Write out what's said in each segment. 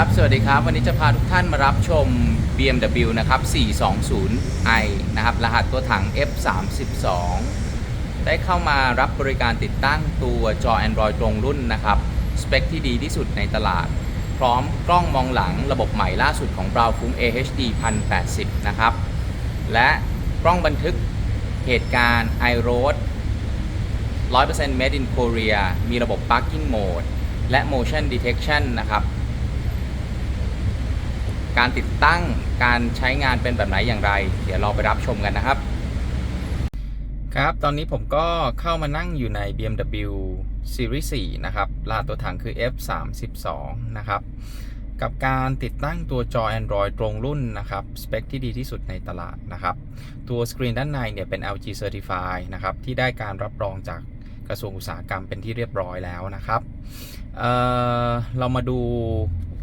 ครับ สวัสดีครับ วันนี้จะพาทุกท่านมารับชม BMW นะครับ 420i นะครับ รหัสตัวถัง F32 ได้เข้ามารับบริการติดตั้งตัวจอ Android ตรงรุ่นนะครับ สเปคที่ดีที่สุดในตลาด พร้อมกล้องมองหลังระบบใหม่ล่าสุดของ b r a u f u n AHD 1080 นะครับ และกล้องบันทึกเหตุการณ์ iRoad 100% made in Korea มีระบบ parking mode และ motion detection นะครับ การติดตั้งการใช้งานเป็นแบบไหนอย่างไร เดี๋ยวเราไปรับชมกันนะครับ ครับตอนนี้ผมก็เข้ามานั่งอยู่ใน BMW Series 4 นะครับรหัสตัวถังคือ F32 นะครับ กับการติดตั้งตัวจอ Android ตรงรุ่นนะครับ สเปคที่ดีที่สุดในตลาดนะครับ ตัวสกรีนด้านในเนี่ยเป็น LG Certify นะครับ ที่ได้การรับรองจากกระทรวงอุตสาหกรรมเป็นที่เรียบร้อยแล้วนะครับเเรามาดู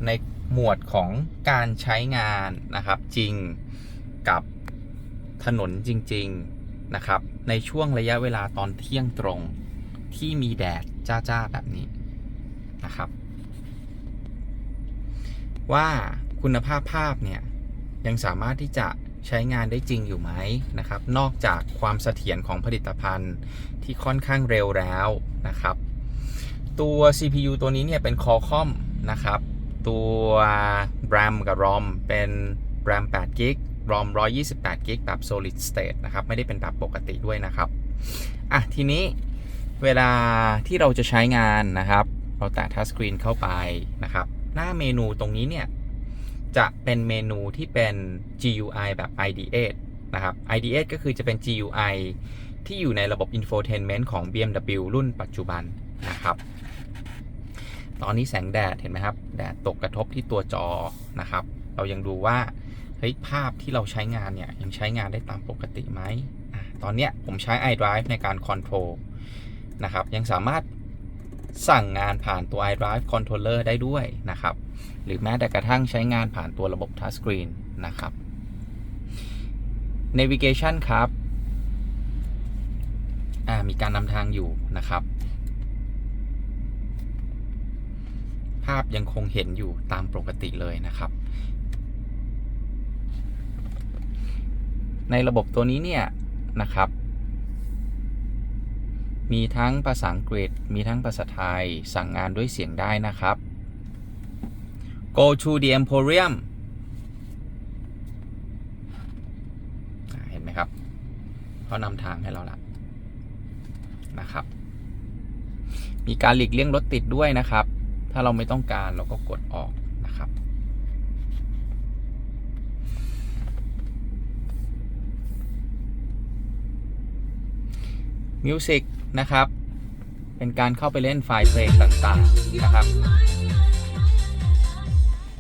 ใน หมวดของการใช้งานนะครับจริงกับถนนจริง ๆ นะครับ ในช่วงระยะเวลาตอนเที่ยงตรงที่มีแดดจ้าๆ แบบนี้นะครับ ว่าคุณภาพภาพเนี่ยยังสามารถที่จะใช้งานได้จริงอยู่ไหมนะครับ นอกจากความเสถียรของผลิตภัณฑ์ที่ค่อนข้างเร็วแล้วนะครับ ตัว CPU ตัวนี้เนี่ยเป็น Qualcomm นะครับ ตัว RAM กับ ROM เป็น RAM 8 g b ROM 128 g b แบบ solid state นะครับ ไม่ได้เป็นแบบปกติด้วยนะครับ อะ ทีนี้เวลาที่เราจะใช้งานนะครับ เราแตะทัชสกรีนเข้าไปนะครับ หน้าเมนูตรงนี้เนี่ย จะเป็นเมนูที่เป็น GUI แบบ ID8 นะครับ ID8 ก็คือจะเป็น GUI ที่อยู่ในระบบ infotainment ของ BMW รุ่นปัจจุบันนะครับ ตอนนี้แสงแดดเห็นไหมครับ แดดตกกระทบที่ตัวจอนะครับ เรายังดูว่าเฮ้ยภาพที่เราใช้งานเนี่ย ยังใช้งานได้ตามปกติไหมอตอนเนี้ยผมใช้ iDrive ในการ control นะครับ ยังสามารถสั่งงานผ่านตัว iDrive controller ได้ด้วยนะครับ หรือแม้แต่กระทั่งใช้งานผ่านตัวระบบ touchscreen นะครับ navigation ครับมีการนำทางอยู่นะครับ ภาพยังคงเห็นอยู่ตามปกติเลยนะครับ ในระบบตัวนี้เนี่ยนะครับ มีทั้งภาษาอังกฤษ มีทั้งภาษาไทย สั่งงานด้วยเสียงได้นะครับ go to the emporium เห็นไหมครับเขานำทางให้เราละนะครับ มีการหลีกเลี่ยงรถติดด้วยนะครับ ถ้าเราไม่ต้องการเราก็กดออกนะครับมิวสิกนะครับ เป็นการเข้าไปเล่นไฟล์เพลงต่างๆนะครับ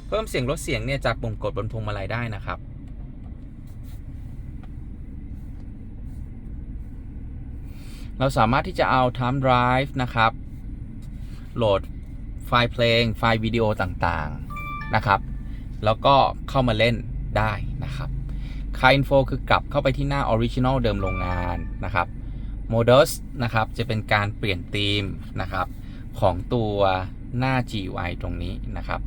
เพิ่มเสียงลดเสียงเนี่ยจากปุ่มกดบนพวงมาลัยได้นะครับเราสามารถที่จะเอา Time Drive นะครับ โหลด ไฟล์เพลง ไฟล์วิดีโอต่างๆนะครับ แล้วก็เข้ามาเล่นได้นะครับ c a i Info คือกลับเข้าไปที่หน้า Original เดิมโรงงานนะครับ Modus นะครับจะเป็นการเปลี่ยนธีมนะครับของตัวหน้า GUI ตรงนี้นะครับ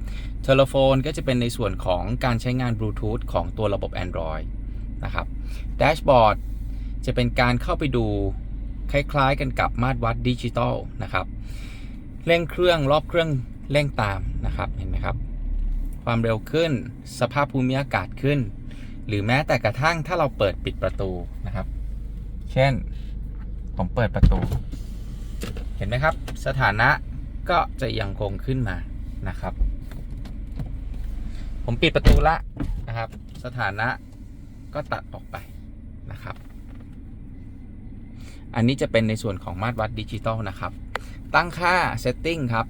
Telephone ก็จะเป็นในส่วนของการใช้งานบลูทูธของตัวระบบ Android นะครับ Dashboard จะเป็นการเข้าไปดูคล้ายๆกันกับมาตรวัดดิจิตอลนะครับ เร่งเครื่องรอบเครื่องเร่งตามนะครับเห็นไหมครับ ความเร็วขึ้นสภาพภูมิอากาศขึ้น หรือแม้แต่กระทั่งถ้าเราเปิดปิดประตูนะครับ เช่น ผมเปิดประตู เห็นไหมครับ สถานะก็จะยังคงขึ้นมานะครับ ผมปิดประตูละนะครับ สถานะก็ตัดออกไปนะครับ อันนี้จะเป็นในส่วนของมาตรวัดดิจิตอลนะครับ ตั้งค่า Setting ครับ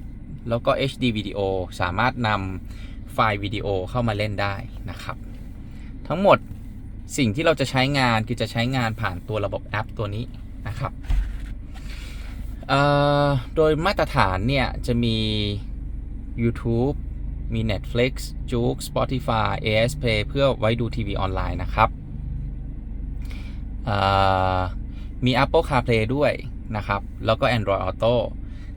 แล้วก็ HD วิดีโอสามารถนำไฟล์วิดีโอเข้ามาเล่นได้นะครับ ทั้งหมดสิ่งที่เราจะใช้งานคือจะใช้งานผ่านตัวระบบแอปตัวนี้นะครับ โดยมาตรฐานเนี่ยจะมี YouTube มี Netflix Juke Spotify AS Play เพื่อไว้ดูทีวีออนไลน์นะครับ มี Apple CarPlay ด้วยนะครับ แล้วก็ Android Auto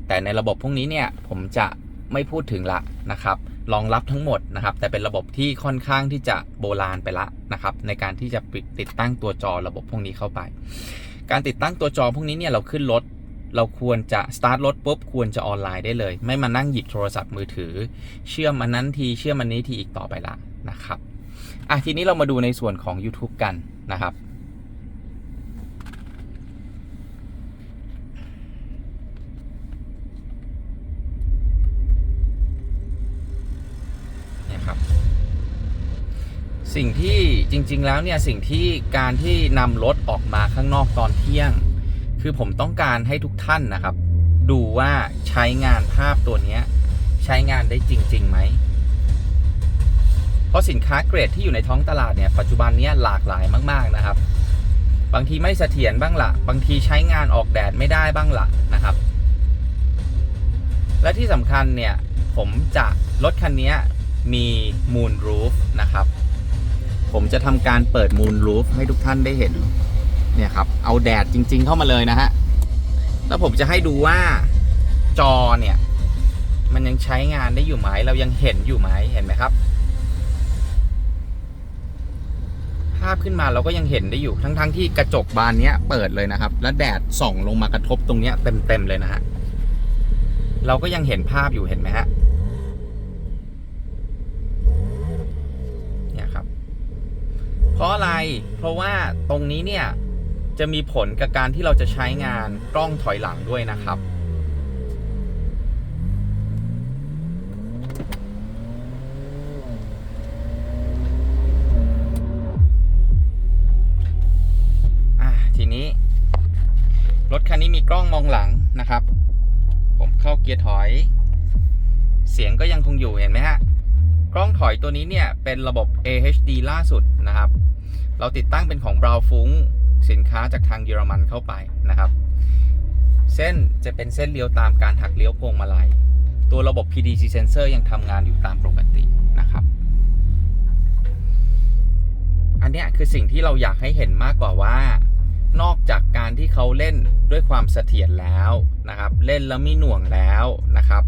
แต่ในระบบพวกนี้เนี่ยผมจะไม่พูดถึงละนะครับรองรับทั้งหมดนะครับ แต่เป็นระบบที่ค่อนข้างที่จะโบราณไปละนะครับ ในการที่จะติดตั้งตัวจอระบบพวกนี้เข้าไป การติดตั้งตัวจอพวกนี้เนี่ยเราขึ้นรถเราควรจะสตาร์ทรถปุ๊บควรจะออนไลน์ได้เลย ไม่มานั่งหยิบโทรศัพท์มือถือ เชื่อมอันนั้นทีเชื่อมอันนี้ทีอีกต่อไปละนะครับอะทีนี้เรามาดูในส่วนของ YouTube กันนะครับ เนี่ยครับ สิ่งที่จริง ๆ แล้วเนี่ยสิ่งที่การที่นำรถออกมาข้างนอกตอนเที่ยง คือผมต้องการให้ทุกท่านนะครับ ดูว่าใช้งานภาพตัวนี้ใช้งานได้จริงๆไหมเพราะสินค้าเกรดที่อยู่ในท้องตลาดเนี่ยปัจจุบันนี้หลากหลายมาก ๆนะครับ บางทีไม่เสถียรบ้างละบางทีใช้งานออกแดดไม่ได้บ้างละนะครับ และที่สำคัญเนี่ยผมจะรถคันนี้มี Moon Roof นะครับ ผมจะทำการเปิด Moon Roof ให้ทุกท่านได้เห็น เนี่ยครับ เอาแดดจริง ๆ เข้ามาเลยนะฮะ แล้วผมจะให้ดูว่าจอเนี่ย มันยังใช้งานได้อยู่ไหม เรายังเห็นอยู่ไหมเห็นไหมครับ ภาพขึ้นมาเราก็ยังเห็นได้อยู่ ทั้งๆทที่กระจกบานเนี้ยเปิดเลยนะครับ แล้วแดดส่องลงมากระทบตรงนี้เต็มๆเลยนะฮะ เราก็ยังเห็นภาพอยู่เห็นไหมฮะ เนี่ยครับ เพราะอะไร เพราะว่าตรงนี้เนี่ยจะมีผลกับการที่เราจะใช้งานกล้องถอยหลังด้วยนะครับ ทีนี้ รถคันนี้มีกล้องมองหลังนะครับ ผมเข้าเกียร์ถอย เสียงก็ยังคงอยู่เห็นไหมฮะ กล้องถอยตัวนี้เนี่ยเป็นระบบ AHD ล่าสุดนะครับ เราติดตั้งเป็นของบราวฟุ้งสินค้าจากทางเยอรมันเข้าไปนะครับ เส้นจะเป็นเส้นเลี้ยวตามการหักเลี้ยวพวงมาลัย ตัวระบบ PDC sensor ยังทำงานอยู่ตามปกตินะครับ อันเนี้ยคือสิ่งที่เราอยากให้เห็นมากกว่าว่า นอกจากการที่เขาเล่นด้วยความเสถียรแล้วนะครับ เล่นแล้วมีหน่วงแล้วนะครับ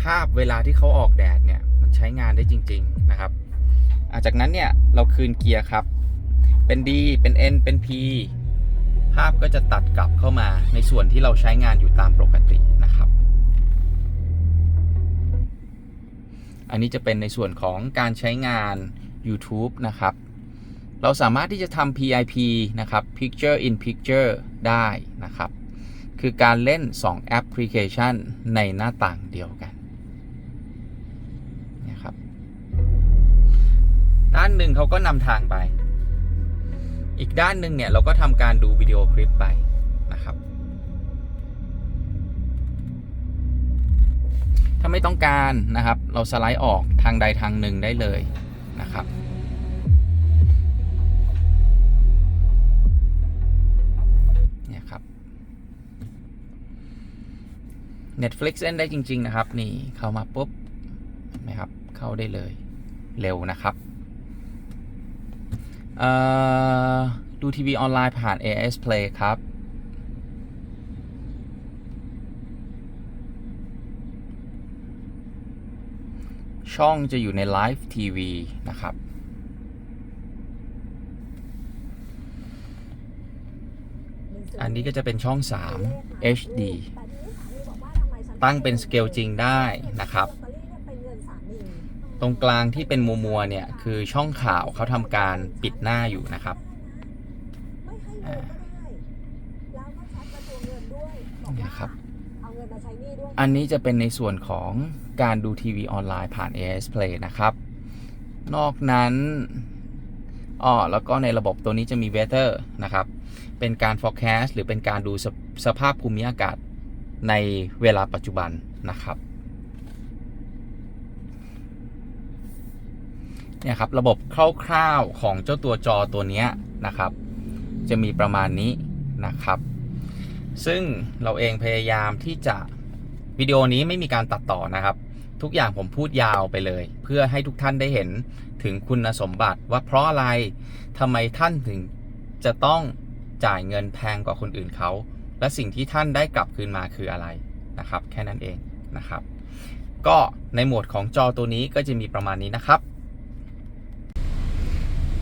ภาพเวลาที่เขาออกแดดเนี่ยมันใช้งานได้จริง ๆนะครับจากนั้นเนี่ยเราคืนเกียร์ครับ เป็น D เป็น N เป็น P ภาพก็จะตัดกลับเข้ามาในส่วนที่เราใช้งานอยู่ตามปกตินะครับ อันนี้จะเป็นในส่วนของการใช้งาน YouTube นะครับ เราสามารถที่จะทำ PIP นะครับ Picture in Picture ได้นะครับ คือการเล่น 2 แอปพลิเคชันในหน้าต่างเดียวกันนะครับ ด้านหนึ่งเขาก็นำทางไป อีกด้านหนึ่งเนี่ยเราก็ทำการดูวิดีโอคลิปไปนะครับ ถ้าไม่ต้องการนะครับ เราสไลด์ออกทางใดทางหนึ่งได้เลยนะครับเนี่ยครับ Netflix เล่นได้จริง ๆ นะครับ นี่เข้ามาปุ๊บเห็นไหมครับ เข้าได้เลยเร็วนะครับ ดูทีวีออนไลน์ผ่าน AS Play ครับ ช่องจะอยู่ใน Live TV นะครับ อันนี้ก็จะเป็นช่อง 3 HD ตั้งเป็นสเกลจริงได้นะครับ ตรงกลางที่เป็นมัวมัวๆเนี่ยคือช่องข่าวเขาทำการปิดหน้าอยู่นะครับอ่าเนี่ยครับ อันนี้จะเป็นในส่วนของการดูทีวีออนไลน์ผ่าน AS Play นะครับ นอกนั้นอ๋อแล้วก็ในระบบตัวนี้จะมี Weather นะครับ เป็นการ forecast หรือเป็นการดูสภสภาพภูมิอากาศในเวลาปัจจุบันนะครับ เนี่ยครับระบบคร่าวๆของเจ้าตัวจอตัวนี้นะครับ จะมีประมาณนี้นะครับ ซึ่งเราเองพยายามที่จะวิดีโอนี้ไม่มีการตัดต่อนะครับ ทุกอย่างผมพูดยาวไปเลย เพื่อให้ทุกท่านได้เห็นถึงคุณสมบัติว่าเพราะอะไรทำไมท่านถึงจะต้องจ่ายเงินแพงกว่าคนอื่นเขา และสิ่งที่ท่านได้กลับคืนมาคืออะไรนะครับ แค่นั้นเองนะครับ ก็ในโหมดของจอตัวนี้ก็จะมีประมาณนี้นะครับ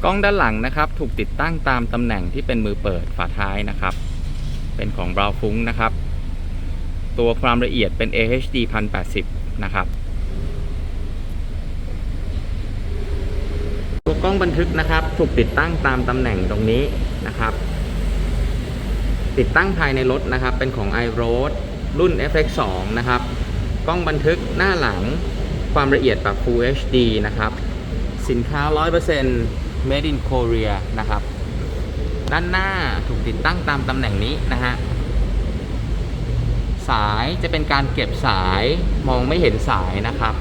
กล้องด้านหลังนะครับ ถูกติดตั้งตามตำแหน่งที่เป็นมือเปิดฝาท้ายนะครับ เป็นของบราวฟุ้งนะครับ ตัวความละเอียดเป็น AHD 1080 นะครับ ตัวกล้องบันทึกนะครับ ถูกติดตั้งตามตำแหน่งตรงนี้นะครับ ติดตั้งภายในรถนะครับ เป็นของ iRoad รุ่น FX2 นะครับ กล้องบันทึกหน้าหลังความละเอียดแบบ Full HD นะครับ สินค้า 100% Made in Korea นะครับ ด้านหน้าถูกติดตั้งตามตำแหน่งนี้นะฮะ สายจะเป็นการเก็บสายมองไม่เห็นสายนะครับ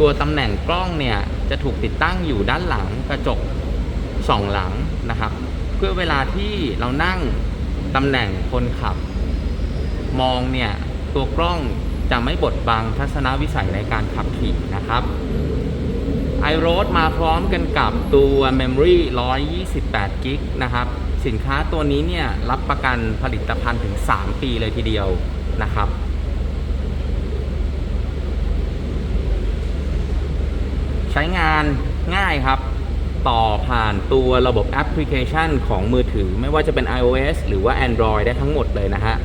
ตัวตำแหน่งกล้องเนี่ยจะถูกติดตั้งอยู่ด้านหลังกระจกสองหลังนะครับ เพื่อเวลาที่เรานั่งตำแหน่งคนขับ มองเนี่ยตัวกล้องจะไม่บดบังทัศนวิสัยในการขับขี่นะครับ iRoad มาพร้อมกันกับตัว Memory 128 g b นะครับ สินค้าตัวนี้เนี่ยรับประกันผลิตภัณฑ์ถึง 3 ปีเลยทีเดียวนะครับ ใช้งานง่ายครับ ต่อผ่านตัวระบบแอปพลิเคชันของมือถือ ไม่ว่าจะเป็น iOS หรือว่า Android ได้ทั้งหมดเลยนะฮะ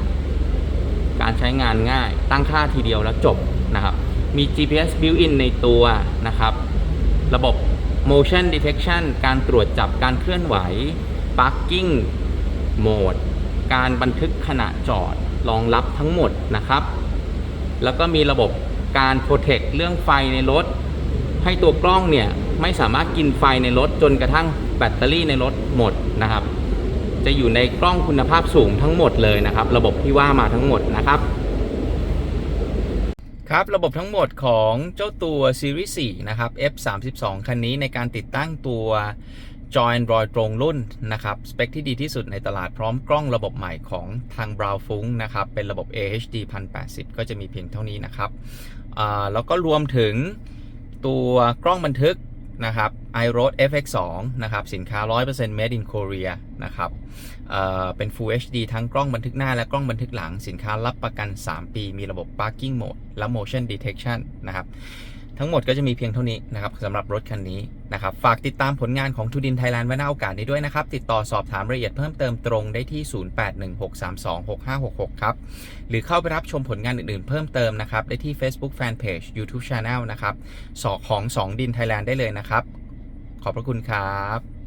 การใช้งานง่ายตั้งค่าทีเดียวแล้วจบนะครับ มี GPS built-in ในตัวนะครับ ระบบ motion detection การตรวจจับการเคลื่อนไหว parking mode การบันทึกขณะจอดรองรับทั้งหมดนะครับ แล้วก็มีระบบการ protect เรื่องไฟในรถ ให้ตัวกล้องเนี่ย ไม่สามารถกินไฟในรถจนกระทั่งแบตเตอรี่ในรถหมดนะครับ จะอยู่ในกล้องคุณภาพสูงทั้งหมดเลยนะครับ ระบบที่ว่ามาทั้งหมดนะครับ ครับ ระบบทั้งหมดของเจ้าตัว Series 4 นะครับ F32 คันนี้ในการติดตั้งตัวจอ Android ตรงรุ่นนะครับ สเปคที่ดีที่สุดในตลาดพร้อมกล้องระบบใหม่ของทาง b r o w f u n นะครับ เป็นระบบ AHD 1080 ก็จะมีเพียงเท่านี้นะครับแล้วก็รวมถึงตัวกล้องบันทึก นะครับ iRoad FX2 นะครับ สินค้า 100% made in Korea นะครับเเป็น Full HD ทั้งกล้องบันทึกหน้าและกล้องบันทึกหลัง สินค้ารับประกัน 3 ปี มีระบบ parking mode และ motion detection นะครับ ทั้งหมดก็จะมีเพียงเท่านี้นะครับสำหรับรถคันนี้นะครับฝากติดตามผลงานของทูดินไทยแลนด์ไว้ในโอกาสนี้ด้วยนะครับ ติดต่อสอบถามรายละเอียดเพิ่มเติมตรงได้ที่ 0816326566 ครับ หรือเข้าไปรับชมผลงานอื่นๆเพิ่มเติมนะครับ ได้ที่ Facebook Fanpage YouTube Channel นะครับสอของ 2 ดินไทยแลนด์ได้เลยนะครับ ขอบพระคุณครับ